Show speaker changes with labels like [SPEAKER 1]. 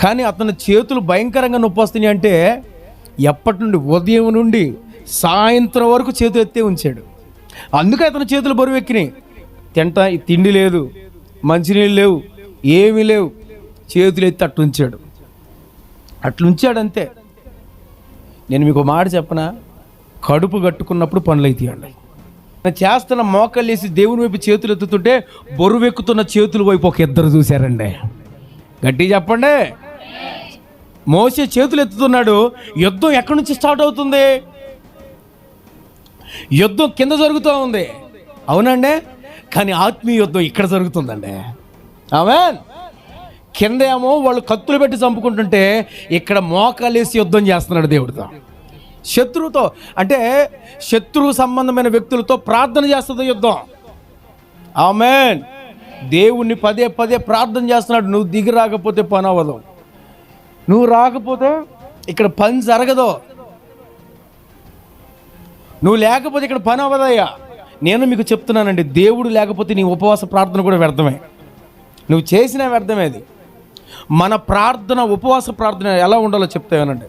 [SPEAKER 1] కానీ అతని చేతులు భయంకరంగా నొప్పి వస్తున్నాయి అంటే ఎప్పటి నుండి? ఉదయం నుండి సాయంత్రం వరకు చేతులు ఎత్తే ఉంచాడు. అందుకే అతని చేతులు బరువు ఎక్కినాయి. తింటా తిండి లేదు మంచినీళ్ళు లేవు ఏమీ లేవు. చేతులు ఎత్తి ఉంచాడు. అట్లుంచాడు అంతే నేను మీకు ఒక మాట చెప్పనా? కడుపు కట్టుకున్నప్పుడు పనులు అయితాయండి నేను చేస్తున్న మోకాళ్ళు వేసి దేవుని వైపు చేతులు ఎత్తుతుంటే బరువెక్కుతున్న చేతుల వైపు ఒక ఇద్దరు చూశారండి. గట్టి చెప్పండి. మోసే చేతులు ఎత్తుతున్నాడు యుద్ధం ఎక్కడి నుంచి స్టార్ట్ అవుతుంది? యుద్ధం కింద జరుగుతూ ఉంది. అవునండి? కానీ ఆత్మీయ యుద్ధం ఇక్కడ జరుగుతుందండి. ఆమెన్? కింద ఏమో వాళ్ళు కత్తులు పెట్టి చంపుకుంటుంటే ఇక్కడ మోకాలేసి యుద్ధం చేస్తున్నాడు దేవుడితో. శత్రువుతో అంటే శత్రువు సంబంధమైన వ్యక్తులతో ప్రార్థన చేస్తుంది యుద్ధం. ఆమెన్? దేవుణ్ణి పదే పదే ప్రార్థన చేస్తున్నాడు. నువ్వు దిగి రాకపోతే పని అవ్వదు. నువ్వు రాకపోతే ఇక్కడ పని జరగదు. నువ్వు లేకపోతే ఇక్కడ పని అవ్వదయ్యా. నేను మీకు చెప్తున్నానండి దేవుడు లేకపోతే నీ ఉపవాస ప్రార్థన కూడా వ్యర్థమే. నువ్వు చేసినా వ్యర్థమే అది. మన ప్రార్థన ఉపవాస ప్రార్థన ఎలా ఉండాలో చెప్తావేనండి